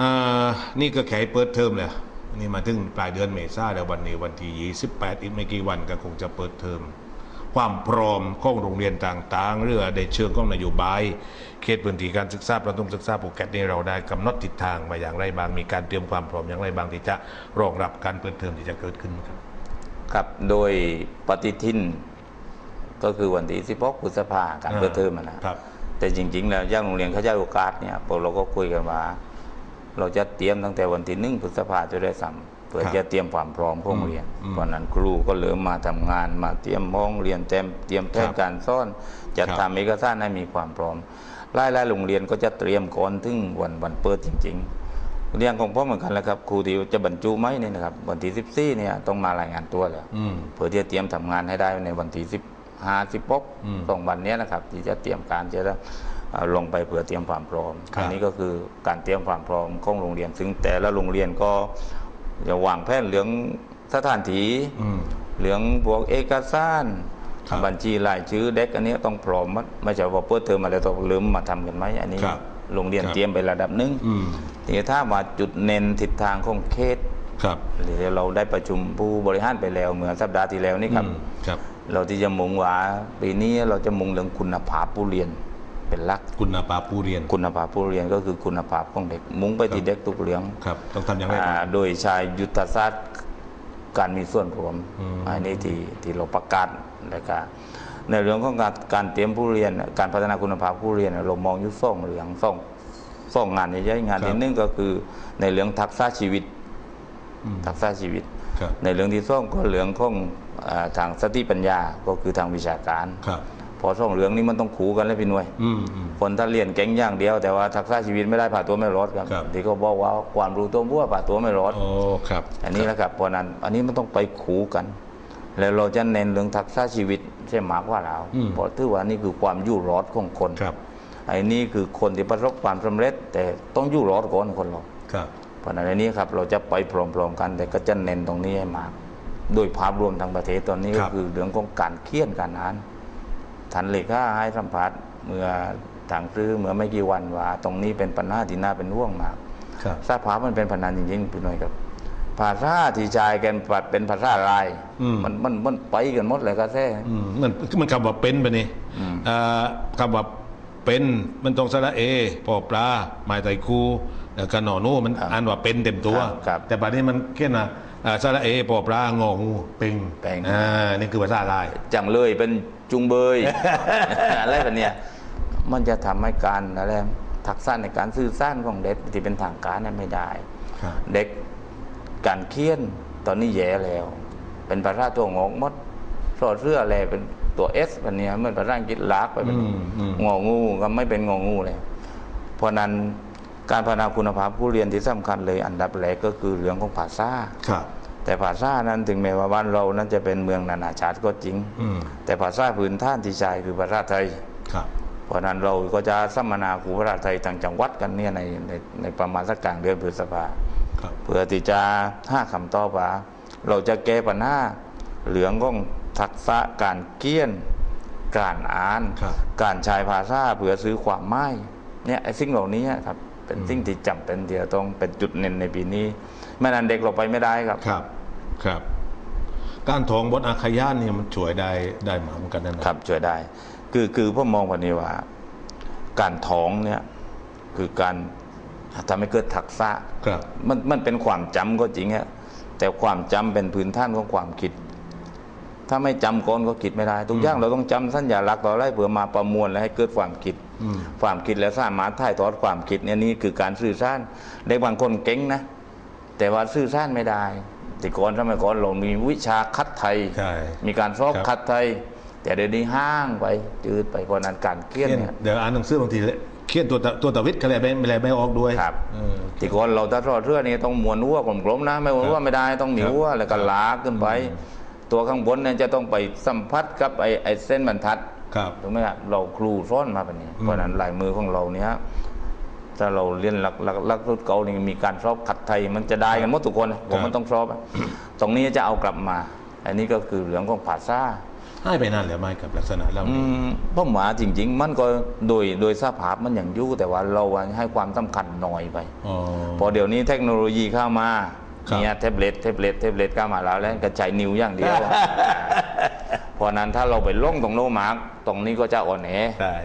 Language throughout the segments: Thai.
อ่านี่ก็แค่เปิดเทอมเลยนี่มาถึงปลายเดือนเมษาแล้ววันนี้วันที่28อีกไม่กี่วันก็คงจะเปิดเทอมความพร้อมของโรงเรียนต่างๆ เรื่องในเชิงของนโยบาย เขตพื้นที่การศึกษาประถมศึกษาภูเก็ตนี่เราได้กำหนดทิศทางมาอย่างไรบาง มีการเตรียมความพร้อมอย่างไรบางที่จะรองรับการเปิดเทอมที่จะเกิดขึ้นครับ ครับ โดยปฏิทินก็คือวันที่16พฤษภาการเปิดเทอมอะนะครับ แต่จริงๆ แล้วย่างโรงเรียนเขาจะให้โอกาสเนี่ยพวกเราก็คุยกันว่า เราจะเตรียมตั้งแต่วันที่หนึ่งพฤษภาจะได้ซ้ำเพื่อครับจะเตรียมความพร้อมของโรงเรียนอืมเพราะฉะนั้นครูก็เริ่มมาทำงานมาเตรียมห้องเรียนเต็มเตรียมแผนครับการสอนจัดครับทำเอกสารให้มีความพร้อมไล่ไล่โรงเรียนก็จะเตรียมก่อนถึงวันวันเปิดจริง ๆ เรื่องของพ่อเหมือนกันแหละครับครูที่จะบรรจุไหมเนี่ยนะครับ วันที่14เนี่ยต้องมารายงานตัวแล้วอืมเพื่อที่จะเตรียมทำงานให้ได้ในวันที่สิบห้าสิบปกอืมสองวันเนี้ยนะครับ ที่จะเตรียมการจะเอ่อ ลงไปเพื่อเตรียมความพร้อมครับอันี้ก็คือการเตรียมความพร้อมของโรงเรียนซึ่งแต่ละโรงเรียนก็จะวางแผนเรื่องสถานที่อืมเรื่องพวกเอกสารครับบัญชีรายชื่อเด็กอันนี้ต้องพร้อมหมดไม่ใช่ว่าเปิดเทอมมาแล้วต้องลืมมาทำกันไหมอันนี้ครับโรงเรียนครับเตรียมไประดับหนึงอืมทีนี้ถ้ามาจุดเน้นทิศทางของเขตครับหรือเราได้ประชุมผู้บริหารไปแล้วเมื่อสัปดาห์ที่แล้วนี่ครับอืมครับเราที่จะมุ่งว่าปีนี้เราจะมุ่งเรื่องคุณภาพผู้เรียน เป็นหลัก คุณภาพผู้เรียน คุณภาพผู้เรียนก็คือคุณภาพของเด็ก มุ่งไปที่เด็กทุกเรื่องครับต้องทำอย่างไรอ่าบ้างโดยใช้ยุทธศาสตร์การมีส่วนร่วมอืมอันนี้ที่ที่เราประกาศแล้วก็ในเรื่องของการการเตรียมผู้เรียน การพัฒนาคุณภาพผู้เรียนเรามองอยู่สองเรื่องสองสองงานใหญ่ๆงานที่หนึ่งก็คือในเรื่องทักษะชีวิตอืมทักษะชีวิตครับในเรื่องที่สองก็เรื่องของอ่าทางสติปัญญาก็คือทางวิชาการครับ พอสองเรื่องนี้มันต้องขู่กันเลยพี่หน่วยอืมอืมคนถ้าเรียนเก่งอย่างเดียว แต่ว่าทักษะชีวิตไม่ได้ผ่าตัวไม่รอดครับครับที่เขาบอกว่าความรู้ตัวบัวผ่าตัวไม่รอดโอ้ครับ อันนี้แหละครับเพราะนั้น อันนี้มันต้องไปขู่กัน แล้วเราจะเน้นเรื่องทักษะชีวิตใช่มากกว่าเราอืมเพราะถือว่านี่คือความอยู่รอดของคนครับไอ้นี่คือคนที่ประสบความสำเร็จ แต่ต้องอยู่รอดก่อนคนเราครับเพราะฉะนั้นอันนี้ครับเราจะไปพร้อมๆกัน แต่ก็จะเน้นตรงนี้ให้มาก โดยภาพรวมทางประเทศตอนนี้คก็รับคือเรื่องของการเคี่ยนการอ่าน ทันเลขาให้สัมภาษณ์เมื่อทางซื้อเมื่อไม่กี่วันว่า ตรงนี้เป็นปัญหาที่น่าเป็นห่วงมากครับสภาพมันเป็นพนันจริงๆพี่หน่อยครับ ภาษาที่ใช้กันปัดเป็นภาษาลายอืมมันมันมันไปกันหมดเลยก็แท้อืมมันมันคำว่าเป็นไปนี่อืมอ่าคำว่าเป็นมันต้องสระเอปอปลาหมายไตคูแล้วก็หนอนูมันอ่านว่าเป็นเต็มตัวครับแต่บัดนี้มันแค่น่ะอ่า สระเอปอปลางองูเป็งเป็งอ่านี่คือภาษาลาย จังเลยเป็นจุงเบย อะไรแบบเนี้ยมันจะทำให้การอะไรทักษะในการสื่อสารของเด็กที่เป็นทางการนั้นไม่ได้ ครับ เด็กการเคียนตอนนี้แย่แล้ว เป็นภาษาตัวงอกหมดสอดเสื้ออะไรเป็นตัวเอสแบบเนี้ยเหมือนภาษาอังกฤษลากไปเป็นอืมอืม งองูก็ไม่เป็นงองูเลยเพราะนั้น การพัฒนาคุณภาพผู้เรียนที่สำคัญเลยอันดับแรกก็คือเรื่องของภาษาครับ แต่ภาษานั้นถึงแม้ว่าบ้านเรานั้นจะเป็นเมืองนานาชาติก็จริงอืมแต่ภาษาพื้นฐานที่ใช้คือภาษาไทยครับเพราะฉะนั้นเราก็จะสัมมนาครูภาษาไทยต่างจังหวัดกันเนี่ยในในในประมาณสักกลางเดือนพฤษภาครับเพื่อที่จะห้าคำตอบว่าเราจะแก้ปัญหาเหลืองของทักษะการเกี้ยน การอ่านครับการใช้ภาษาเพื่อซื้อความหมายเนี่ยไอ้สิ่งเหล่านี้ครับ เป็นสิ่งที่จำเป็นที่จะต้องเป็นจุดเน้นในปีนี้ ไม่นั้นเด็กเราไปไม่ได้ครับครับครับการทองบนอาขยานเนี่ยมันช่วยได้ได้หมาเหมือนกันนะนะครับช่วยได้ คือคือพ่อมองวันนี้ว่า การท้องเนี่ยคือการทำให้เกิดทักษะครับมันมันเป็นความจำก็จริงฮะแต่ความจำเป็นพื้นฐานของความคิด ถ้าไม่จำก่อนก็คิดไม่ได้ทุกอย่างเราต้องจำสัญญาลักษณ์ต่ออะไรเพื่อมาประมวลและให้เกิดความคิดอืมความคิดแล้วสามารถถ่ายทอดความคิดเนี่ยนี่คือการสื่อสารเด็กบางคนเก่งนะ แต่ว่าสื่อสารไม่ได้แต่ก่อนสมัยก่อนเรามีวิชาคัดไทยใช่มีการสอบครับคัดไทย แต่เดี๋ยวนี้ห้างไปจืดไปเพราะนั้นการเคียนเขียนเนี่ยเดี๋ยวอ่านหนังสือบางทีเขียนตัวตะตัวตะวิทย์อะไรไม่ไม่ไม่ออกด้วยครับเออที่ก่อนเราถ้ารอดเรือนี่ต้องม้วนหัวกลมๆนะ ไม่ม้วนหัวไม่ได้ต้องหนีหัวแล้วก็ลากขึ้นไป ตัวข้างบนเนี่ยจะต้องไปสัมผัสกับไอ้ไอ้เส้นบรรทัดครับถูกไหมครับเราครูซ้อนมาแบบนี้เพราะฉะนั้นลายมือของเราเนี่ยถ้าเราเรียนหลักหลักหลักสูตรเก่านี่มีการสอบขัดไทยมันจะได้กันหมดทุกคนนะผมมันต้องสอบอะตรงนี้จะเอากลับมา อันนี้ก็คือเรื่องของภาษาให้ไปนานแล้วไหมกับลักษณะเหล่าอืนี้มพ่อหมาจริง ๆ มันก็โดยโดยสภาพมันอย่างอยู่แต่ว่าเราให้ความสำคัญน้อยไปอ๋อพอเดี๋ยวนี้เทคโนโลยีเข้ามา ครับ เนี่ยแท็บเล็ตแท็บเล็ตแท็บเล็ตเข้ามาแล้วแล้วก็ใช้นิ้วอย่างเดียวเพราะนั้นถ้าเราไปล่องตรงโนมาร์กตรงนี้ก็จะอ่อนแอ ใช่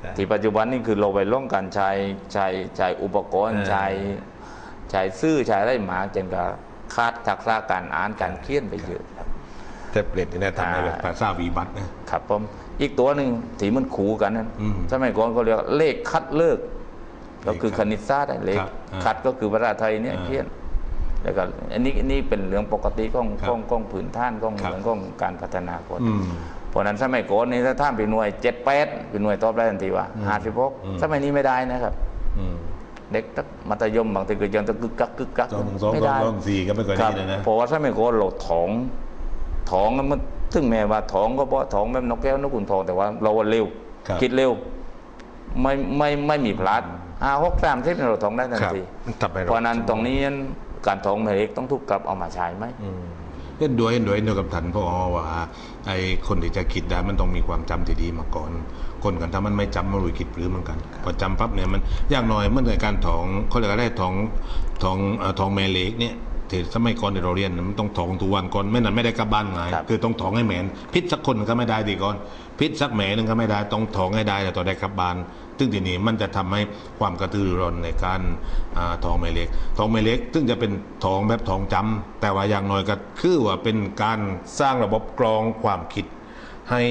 ใช่ที่ปัจจุบันนี่คือเราไปล่องกันใช้ใช้ใช้อุปกรณ์เออ ใช้ใช้ซื่อใช้อะไรหมาจนกับคาดทักษะการอ่านการเขียนไปเยอะครับ แท็บเล็ตนี่นะทำให้แบบอ่าภาษาวีบัตนะ ครับผมอีกตัวหนึ่งที่มันขู่กันนั้นอืมสมัยก่อนก็เรียกว่าเลขคัดเลิก ก็คือเลขคคัดณิตศาสตร์อะเลขครับอ่าคัดก็คือภาษาไทยเนี่ยอ่า เขียน แล้วก็อันนี้อันนี้เป็นเรื่องปกติของครับของของผืนท่านของครับเรื่องของการพัฒนาคนอืมเพราะฉะนั้นสมัยก่อนนี่ถ้าท่านเป็นหน่วยเจ็ดแปดเป็นหน่วยตอบได้ทันทีว่าอืมห้าสิบหกอืมสมัยนี้ไม่ได้นะครับอืมเด็กมัธยมบางทีก็ยังตะกึกกักกึกกักสองหนึ่งสองไม่สองได้สองสี่ก็ไม่ค่อยคดีรับเลยนะเพราะว่าสมัยก่อนเราท้องท้องมันถึงแม้ว่าท้องก็เพราะท้องแบบนกแก้วนกขุนทองแต่ว่าเราเร็วครับคิดเร็ว ไม่ไม่ไม่มีพลาดห้าหกสามสิบเราท้องได้ทันครับทีทำให้เพราะฉะนั้นตรงนี้ การท้องแม่เล็กต้องถูกกลับเอามาใช้ไหมอืมเห็นด้วยเห็นด้วยเห็นด้วยกับทันพ่อว่าไอ้คนที่จะคิดได้มันต้องมีความจำที่ดีมาก่อน คนกันถ้ามันไม่จำมันรู้คิดหรือเหมือนกันพอจำปั๊บเนี่ยมันอย่างน้อยเมื่อในการท้องเขาเรียกอะไรท้องท้องเอ่อท้องแม่เล็กเนี่ย ที่สมัยก่อนที่เราเรียนนะมันต้องท้องทุกวันก่อนไม่นั้นไม่ได้กลับบ้านไงครับคือต้องท้องให้แหมนพิษสักคนก็ไม่ได้ดีก่อนพิษสักแหมหนึ่งก็ไม่ได้ต้องท้องให้ได้แต่ต่อได้กลับบ้านซึ่งทีนี้มันจะทำให้ความกระตือรือร้นในการอ่าท้องไม่เล็กท้องไม่เล็ก ซึ่งจะเป็นท้องแบบท้องจำแต่ว่าอย่างน้อยก็คือว่าเป็นการสร้างระบบกรองความคิด ให้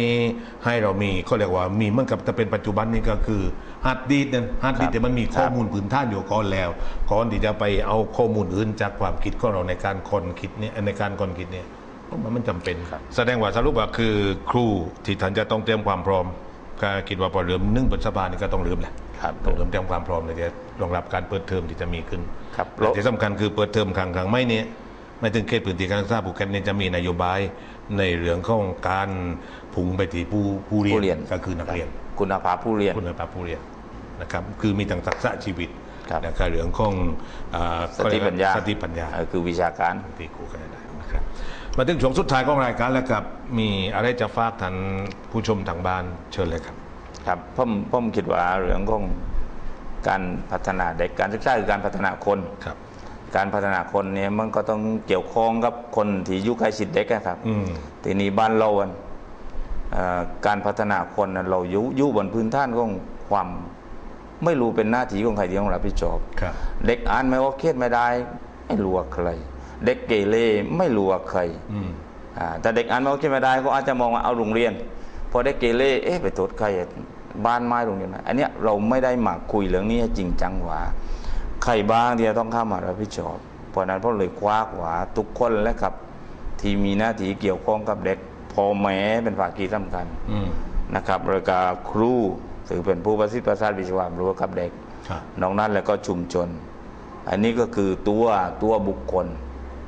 ให้เรามีเขาเรียกว่ามีเหมื่อนกับถ้าเป็นปัจจุบันนี้ก็คือฮาร์ดดีสนั่นฮาร์ดดีสแต่มันมีข้อมูลพื้นฐานอยู่ก่อนแล้วก่อนที่จะไปเอาข้อมูลอื่นจากความคิดของเราในการคนคิดเนี่ยในการคนคิดเนี่ยผมว่ามันจำเป็น ครับ แสดงว่าสรุปว่าคือครูที่ท่านจะต้องเตรียมความพร้อมก็คิดว่าพอเริ่มนึ่งพฤษภานี่ก็ต้องเริ่มแหละครับต้องเริ่มเตรียมความพร้อมเลยจะรองรับการเปิดเทอมที่จะมีขึ้นครับ และที่สำคัญคือเปิดเทอมครั้งครั้งไม่เนี่ย ไม่ถึงเขตพื้นที่การศึกษาภูเก็ตเนี่ยจะมีนโยบายในเรื่องของการพุ่งไปที่ผู้ผู้เรีผู้เรียนก็คือนักเรียน คุณภาพผู้เรียน คุณภาพผู้เรียนนะครับคือมีทั้งทักษะชีวิตครับและก็เรื่องของอ่าสติปัญญาสติปัญญา เออคือวิชาการ ที่ครูกันได้นะครับมาถึงช่วงสุดท้ายของรายการแล้วครับ มีอะไรจะฝากท่านผู้ชมทางบ้านเชิญเลยครับ ครับผมผมคิดว่าเรื่องของการพัฒนาเด็กการศึกษาคือการพัฒนาคน ครับ การพัฒนาคนเนี่ยมันก็ต้องเกี่ยวข้องกับคนที่อยุคใกล้ชิดเด็กนะครับอืมทีนี้บ้านเราอะเอ่อการพัฒนาคนน่ะเราอยู่อยู่บนพื้นฐานของความไม่รู้เป็นหน้าที่ของใครที่ต้องรับผิดชอบครับเด็กอ่านไม่ว่าเครียดไม่ได้ ไม่รู้ว่าใคร เด็กเกเรไม่รู้ว่าใครอืมอ่าแต่เด็กอ่านไม่ว่าเครียดไม่ได้ก็อาจจะมองว่าเอาโรงเรียน พอเด็กเกเรเอ๊ะไปโทษใครอะบ้านไม้โรงเรียนไหนอันเนี้ยเราไม่ได้มาคุยเรื่องนี้ให้จริงจังว่า ใครบ้างที่จะต้องเข้ามารับผิดชอบ เพราะฉะนั้นพวกเลยคว้าขวาทุกคนและครับ ที่มีหน้าที่เกี่ยวข้องกับเด็กพ่อแม่เป็นภาคีสำคัญอืมนะครับแล้วก็ครูถือเป็นผู้ประสิทธิ์ประสาทวิชาความรู้กับเด็กครับนอกนั้นแล้วก็ชุมชน อันนี้ก็คือตัวตัวบุคคล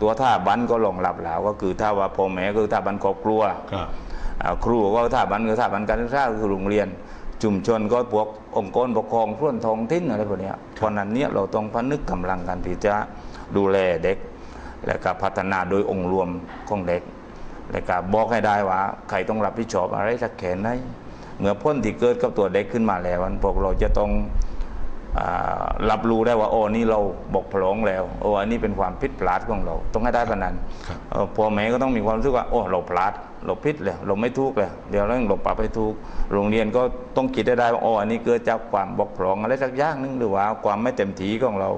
ตัวท่าบันก็รองรับแล้วก็คือถ้าว่าพ่อแม่ก็คือท่าบันครอบครัวครับอ่าครูก็ท่าบันคือท่าบันการศึกษาก็คือโรงเรียน ชุมชนก็พวกองค์กรปกครองส่วนท้องถิ่นอะไรพวกเนี้ยเพราะฉะนั้นเนี่ยเราต้องพนึกกำลังกันที่จะดูแลเด็ก และก็พัฒนาโดยองค์รวมของเด็ก และก็บอกให้ได้ว่า ใครต้องรับผิดชอบอะไรสักแค่ไหนเมื่อพ้นที่เกิดกับตัวเด็กขึ้นมาแล้วมันพวกเราจะต้องอารับรู้ได้ว่าโอ้นี่เราบกพร่องแล้วโอ้อันนี้เป็นความผิดพลาดของเรา ต้องให้ได้ปานนั้นครับเอ่อพ่อแม่ก็ต้องมีความรู้สึกว่าโอ้เราพลาด เราผิดเลยเราไม่ถูกเลยเดี๋ยวเราต้องเราปรับให้ถูกโรงเรียนก็ต้องคิดได้ได้ว่าโอ้อันนี้เกิดจากความบกพร่องอะไรสักอย่างหนึงหรือว่าความไม่เต็มที่ของเรา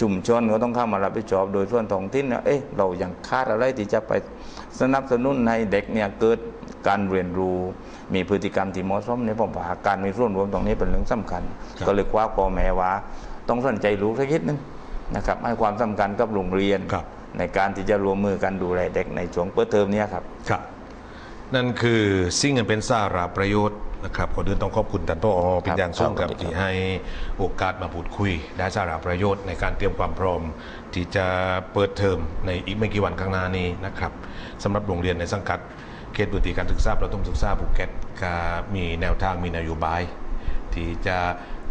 ชุมชนก็ต้องเข้ามารับผิดชอบโดยส่วนท้องถิ่นเนี่ยเอ๊ะเรายังขาดอะไรที่จะไปสนับสนุนให้เด็กเนี่ยเกิดการเรียนรู้มีพฤติกรรมที่เหมาะสมในผมว่าการมีส่วนร่วมตรงนี้เป็นเรื่องสำคัญครับก็เลยคว้าพ่อแม่ว่า ต้องสนใจรู้สักนิดนึงนะครับให้ความสำคัญกับโรงเรียนครับในการที่จะรวมมือกันดูแลเด็กในช่วงเปิดเทอมเนี้ครับครับ นั่นคือสิ่งที่เป็นสาระประโยชน์นะครับก่อนอื่นต้องขอบคุณท่านพ่อเป็นอย่างสูงครับที่ให้โอกาสมาพูดคุย ได้สาระประโยชน์ในการเตรียมความพร้อม ที่จะเปิดเทอมในอีกไม่กี่วันข้างหน้านี้นะครับสำหรับโรงเรียนในสังกัดเขตพื้นที่การศึกษาประถมศึกษาภูเก็ตก็มีแนวทางมีนโยบาย ที่จะ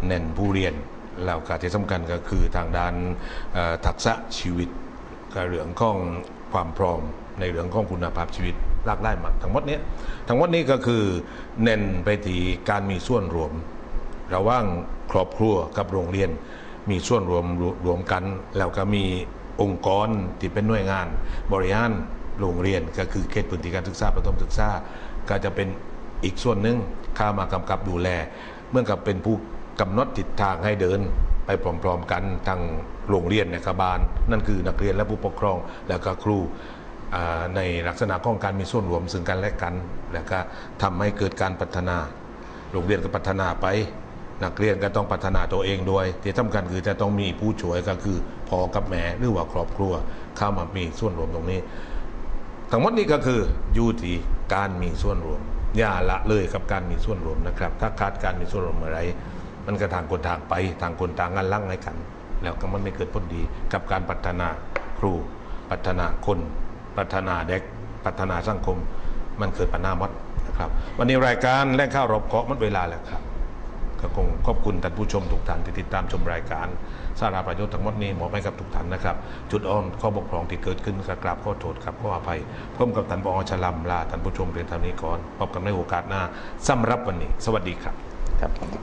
เน้นผู้เรียนแล้วก็ที่สำคัญก็คือทางด้านทักษะชีวิต ก็เรื่องของความพร้อมในเรื่องของคุณภาพชีวิตหลากหลายมากทั้งหมดนี้ทั้งหมดนี้ก็คือเน้นไปที่การมีส่วนรวม ระหว่างครอบครัวกับโรงเรียน มีส่วนรวมรวมกัน แล้วก็มีองค์กรที่เป็นหน่วยงาน บริหารโรงเรียนก็คือเขตพื้นที่การศึกษาประถมศึกษาก็จะเป็นอีกส่วนหนึ่งเข้ามากำกับดูแล เมื่อกับเป็นผู้กำหนดทิศทางให้เดิน ไปพร้อมๆกันทางโรงเรียนในครับาลนั่นคือนักเรียนและผู้ปกครองแล้วก็ครูในลักษณะของการมีส่วนรวมซึ่งกันและกันแล้วก็ทำให้เกิดการพัฒนา โรงเรียนก็พัฒนาไป นักเรียนก็ต้องพัฒนาตัวเองด้วยที่สำคัญคือจะต้องมีผู้ช่วยก็คือพ่อกับแม่หรือว่าครอบครัวเข้ามามีส่วนรวมตรงนี้ ทั้งหมดนี้ก็คืออยู่ที่การมีส่วนรวมอย่าละเลยกับการมีส่วนรวมนะครับ ถ้าขาดการมีส่วนรวมอะไร มันก็ทางคนทางไปทางคนต่างงานลั่งให้กัน แล้วก็มันไม่เกิดผลดีกับการพัฒนาครู พัฒนาคน พัฒนาเด็ก พัฒนาสังคม มันเกิดปัญหาหมดนะครับ วันนี้รายการแล่งข้าวรบเคาะหมดเวลาแล้วครับก็คงขอบคุณท่านผู้ชมทุกท่านที่ติดตามชมรายการสาระประโยชน์ทั้งหมดนี้มอบให้กับทุกท่านนะครับ จุดอ่อนข้อบกพร่องที่เกิดขึ้นก็กราบข้อโทษครับข้ออภัยพร้อมกับท่านบอชลัมลาท่านผู้ชมเรียนเท่านี้ก่อนพบกันในโอกาสหน้าสำหรับวันนี้ สวัสดีครับครับ